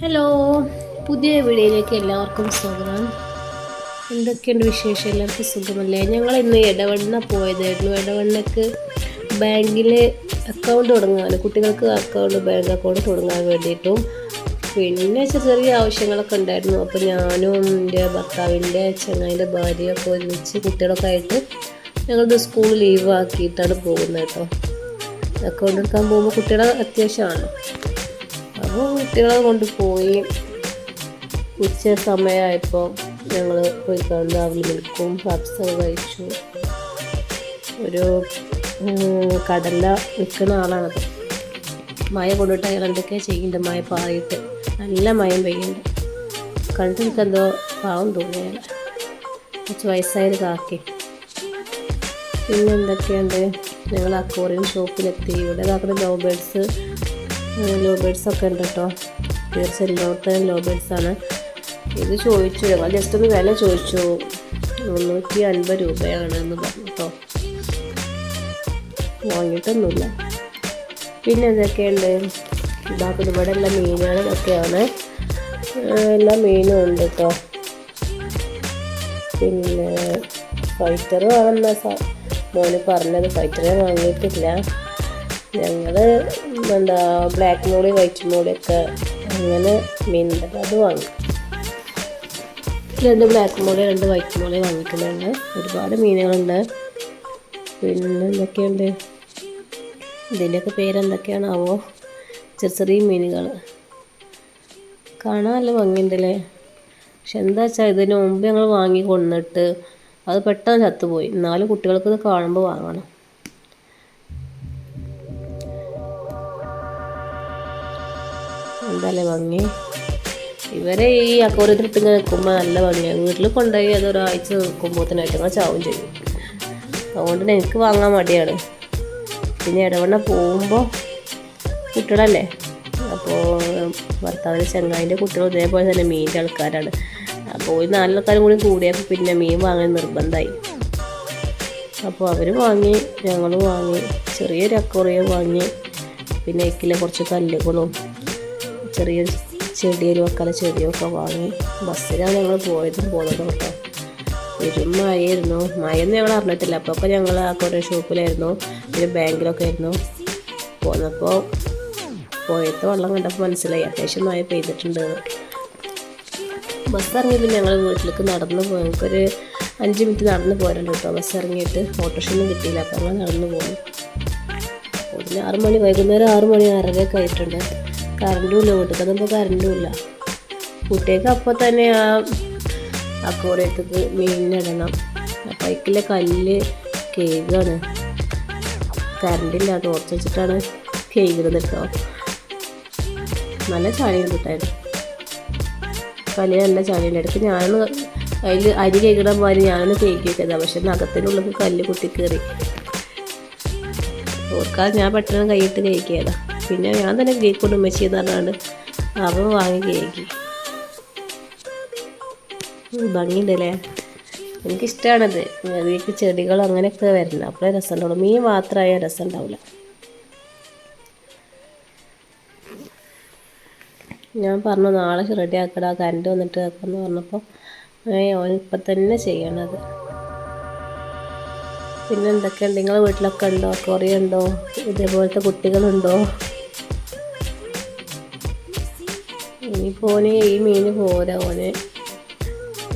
Hello പുതിയ വീഡിയോയിലേക്ക് എല്ലാവർക്കും സ്വാഗതം. എന്തൊക്കെയുണ്ട് വിശേഷം? എല്ലാവർക്കും സുഖമല്ലേ? ഞങ്ങൾ ഇന്ന് ഇടവണ്ണ പോയതായിരുന്നു. ഇടവണ്ണക്ക് ബാങ്കിൽ അക്കൗണ്ട് തുടങ്ങാൻ കുട്ടികൾക്ക് അക്കൗണ്ട് ബാങ്ക് അക്കൗണ്ട് തുടങ്ങാൻ വേണ്ടിയിട്ടും. പിന്നെ ചെറിയ ആവശ്യങ്ങളൊക്കെ ഉണ്ടായിരുന്നു. അപ്പോൾ ഞാനും എന്റെ ഭർത്താവിന്റെ ചങ്ങായിന്റെ ഭാര്യയൊക്കെ ഒരുമിച്ച് കുട്ടികളൊക്കെ ആയിട്ട് ഞങ്ങളത് സ്കൂൾ ലീവ് ആക്കിയിട്ടാണ് പോകുന്നത് കേട്ടോ. അക്കൗണ്ട് എടുക്കാൻ പോകുമ്പോൾ കുട്ടികളെ അത്യാവശ്യമാണ്. അപ്പോൾ കുട്ടികളെ കൊണ്ട് പോയി ഉച്ച സമയമായപ്പോൾ ഞങ്ങൾ പോയി കണ്ട് അവൽ മിൽക്കും പപ്സൊക്കെ കഴിച്ചു. ഒരു കടല വിൽക്കുന്ന ആളാണത് മഴ കൊണ്ടിട്ട് അയാൾ എന്തൊക്കെ ചെയ്യുന്നുണ്ട്. മഴ പാറിയിട്ട് നല്ല മയം പെയ്യുന്നുണ്ട്. കണ്ടു നിൽക്കെന്തോ പാവം തോന്നി അയാൾ. കുറച്ച് വയസ്സായൊരു കാക്കി. പിന്നെ എന്തൊക്കെയുണ്ട്? ഞങ്ങൾ അക്വോറിയം ഷോപ്പിലെത്തി. ഇവിടെ കാക്കുന്ന ലോ ബേഡ്സ് ലോ ബേഡ്സ് ഒക്കെ ഉണ്ട് കേട്ടോ തീർച്ചയായും എല്ലായിടത്തും ലോ ബേഡ്സ് ആണ്. ഇത് ചോദിച്ചു. ഞങ്ങൾ ജസ്റ്റ് ഒന്ന് വില ചോദിച്ചു. മുന്നൂറ്റി അൻപത് രൂപയാണ് എന്ന് പറഞ്ഞു കേട്ടോ വാങ്ങിയിട്ടൊന്നുമില്ല. പിന്നെ എന്തൊക്കെയുണ്ട്? ഇതാക്കുന്നത് ഇവിടെ എല്ലാ മീനുകളും ഒക്കെയാണ് എല്ലാ മീനും ഉണ്ട് കേട്ടോ പിന്നെ ഫൈറ്റർ വാങ്ങുന്ന മോന് പറഞ്ഞത്. ഫൈറ്ററെ വാങ്ങിയിട്ടില്ല. ഞങ്ങൾ എന്താ ബ്ലാക്ക് മോളി വൈറ്റ് മോളിയൊക്കെ അങ്ങനെ ഉണ്ടല്ലോ അത് വാങ്ങി. രണ്ട് ബ്ലാക്ക് മോളി രണ്ട് വൈറ്റ് മോളി വാങ്ങിക്കുന്നുണ്ട്. ഒരുപാട് മീനുകളുണ്ട്. പിന്നെ എന്തൊക്കെയുണ്ട്? ഇതിന്റെയൊക്കെ പേരെന്തൊക്കെയാണാവോ? ചെറിയ ചെറിയ മീനുകൾ കാണാൻ നല്ല ഭംഗിയുണ്ടല്ലേ? പക്ഷെ എന്താ വെച്ചാൽ ഇതിന് മുമ്പ് ഞങ്ങൾ വാങ്ങി കൊന്നിട്ട് അത് പെട്ടെന്ന് ചത്തുപോയി. എന്നാലും കുട്ടികൾക്ക് ഇത് കാണുമ്പോൾ വാങ്ങണം. എന്താല്ലേ ഭംഗി? ഇവരെ ഈ അക്കോറിയത്തിൽ ഇട്ട് നിൽക്കുമ്പോൾ നല്ല ഭംഗിയാണ് വീട്ടിൽ കൊണ്ടുപോയി അത് ഒരാഴ്ച നിൽക്കുമ്പോൾ തന്നെ ഞങ്ങൾ ചാവും ചെയ്യും. അതുകൊണ്ട് തന്നെ എനിക്ക് വാങ്ങാൻ മടിയാണ്. പിന്നെ ഇടവണ്ണ പോകുമ്പോൾ കുട്ടികളല്ലേ അപ്പോൾ ഭർത്താവിന്റെ ചെങ്ങായിന്റെ കുട്ടികൾ ഇതേപോലെ തന്നെ മീന്റെ ആൾക്കാരാണ്. അപ്പോൾ ഒരു നാലാൾക്കാരും കൂടി കൂടിയപ്പോൾ പിന്നെ മീൻ വാങ്ങാൻ നിർബന്ധമായി അപ്പോൾ അവർ വാങ്ങി ഞങ്ങൾ വാങ്ങി ചെറിയൊരു അക്കോറിയം വാങ്ങി പിന്നെ ഇക്കിലെ കുറച്ച് കല്ലുകളും ചെറിയ ചെടിയിലും വെക്കാൻ ചെടിയൊക്കെ വാങ്ങി ബസ്സിലാണ് ഞങ്ങൾ പോയതും പോകുന്നതും കേട്ടോ മഴയായിരുന്നു. മഴയൊന്നും ഞങ്ങൾ അറിഞ്ഞിട്ടില്ല. അപ്പോൾ ഒക്കെ ഞങ്ങൾ ആ കുറേ ഷോപ്പിലായിരുന്നു. പിന്നെ ബാങ്കിലൊക്കെ ആയിരുന്നു. പോന്നപ്പോൾ പോയത്തെ വെള്ളം കണ്ടപ്പോൾ മനസ്സിലായി. അത്യാവശ്യം മഴ പെയ്തിട്ടുണ്ട്. ബസ് ഇറങ്ങിയപ്പോൾ ഞങ്ങൾ വീട്ടിലേക്ക് നടന്നു പോയി. നമുക്കൊരു അഞ്ച് മിനിറ്റ് നടന്നു പോരുണ്ട് കേട്ടോ. ബസ് ഇറങ്ങിയിട്ട് ഓട്ടോഷൊന്നും കിട്ടിയില്ല. അപ്പോൾ ഞങ്ങൾ നടന്നു പോകും ഒരു ആറ് മണി വൈകുന്നേരം ആറ് മണി ആറരയൊക്കെ ആയിട്ടുണ്ട്. കറണ്ടും ഇല്ല വീട്ടിൽ കത്തുമ്പോൾ കറണ്ടും ഇല്ല. കുട്ടികൾക്ക് അപ്പോൾ തന്നെ ആ അക്കോറിയത്തേക്ക് മീനിടണം അപ്പൊ അതിലെ കല്ല് കേക്കാണ് കറണ്ടില്ല ടോർച്ച് വെച്ചിട്ടാണ് കേൾക്കുന്നത് കേട്ടോ. നല്ല ചാണിയും കിട്ടായിരുന്നു കല്ല് നല്ല ചാണിയുണ്ട് ഇടയ്ക്ക് ഞാനൊന്ന് അതിൽ അരി കേൾക്കണ മാതിരി ഞാനൊന്ന് കേക്ക് വെച്ചതാണ് പക്ഷെ നഖത്തിനുള്ളിൽ കല്ല് കുത്തി കയറി. ഓർക്കാതെ ഞാൻ പെട്ടെന്ന് കൈയിട്ട് കേക്കിയതാ പിന്നെ ഞാൻ തന്നെ കേക്ക് കൊണ്ട് മെച്ചി എന്ന് പറഞ്ഞാണ്ട് അവൻ വാങ്ങി കേക്ക്. ഭംഗിയുണ്ടല്ലേ? എനിക്കിഷ്ടമാണത് വീട്ടിൽ ചെടികൾ അങ്ങനെയൊക്കെ വരുന്നത് അപ്പോഴേ രസം ഉണ്ടാവുള്ളൂ മീൻ മാത്രമായ രസം ഉണ്ടാവില്ല ഞാൻ പറഞ്ഞു നാളെ റെഡി ആക്കടാ. കറണ്ട് വന്നിട്ട് എന്ന് പറഞ്ഞപ്പോൾ ഓൻ ഇപ്പം തന്നെ ചെയ്യണത്. പിന്നെ എന്തൊക്കെയുണ്ട്? നിങ്ങളെ വീട്ടിലൊക്കെ ഉണ്ടോ? കുറേ ഉണ്ടോ? ഇതേപോലത്തെ കുട്ടികളുണ്ടോ? ഓന് ഈ മീൻ പോരാ ഓന്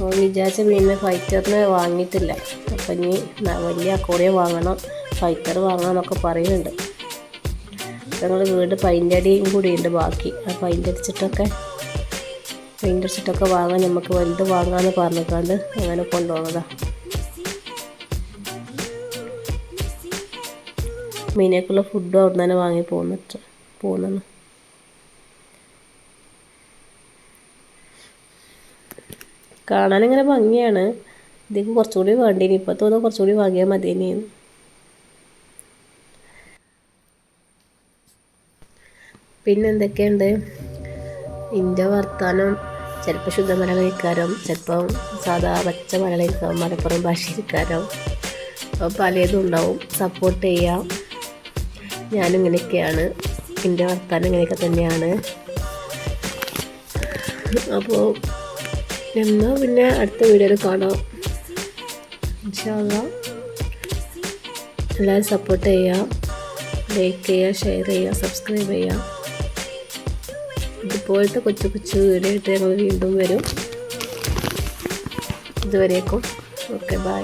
ഓൻ വിചാരിച്ച മീനിനെ ഫൈറ്ററിനെ വാങ്ങിയിട്ടില്ല. അപ്പം ഇനി വലിയ അക്കോറിയം വാങ്ങണം. ഫൈറ്റർ വാങ്ങണം എന്നൊക്കെ പറയുന്നുണ്ട്. ഞങ്ങൾ വീട് പൈന്റടിയും കൂടി ഉണ്ട് ബാക്കി. ആ പൈന്റടിച്ചിട്ടൊക്കെ പൈന്റടിച്ചിട്ടൊക്കെ വാങ്ങാൻ നമുക്ക് വലുത് വാങ്ങാമെന്ന് പറഞ്ഞിട്ടാണ്ട് അങ്ങനെ കൊണ്ടുപോകുന്നതാണ് മീനേക്കുള്ള ഫുഡും അവിടെ തന്നെ വാങ്ങി പോകുന്നു പോകുന്നു കാണാൻ ഇങ്ങനെ ഭംഗിയാണ്. ഇതിക്ക് കുറച്ചുകൂടി വേണ്ടി ഇപ്പോൾ തോന്നുന്നു കുറച്ചുകൂടി വാങ്ങിയാൽ മതിയേനെന്ന് പിന്നെ എന്തൊക്കെയുണ്ട് ഇന്റെ വർത്താനം ചിലപ്പോൾ ശുദ്ധമലയാളിക്കാരും ചിലപ്പോൾ സാധാ പച്ച മലയാളിക്കാരും മലപ്പുറം ഭാഷയിക്കാരും അപ്പോൾ പലതും ഉണ്ടാവും. സപ്പോർട്ട് ചെയ്യാം. ഞാനിങ്ങനെയൊക്കെയാണ്. എന്റെ വർത്താനം ഇങ്ങനെയൊക്കെ തന്നെയാണ്. അപ്പോൾ എന്നാൽ പിന്നെ അടുത്ത വീഡിയോയിൽ കാണാം. ഇൻഷാല്ല എല്ലാവരും സപ്പോർട്ട് ചെയ്യുക. ലൈക്ക് ചെയ്യുക ഷെയർ ചെയ്യുക സബ്സ്ക്രൈബ് ചെയ്യുക. ഇതുപോലത്തെ കൊച്ചു കൊച്ചു വീഡിയോ ആയിട്ട് ഞങ്ങൾ വീണ്ടും വരും. ഇതുവരേക്കും. Okay bye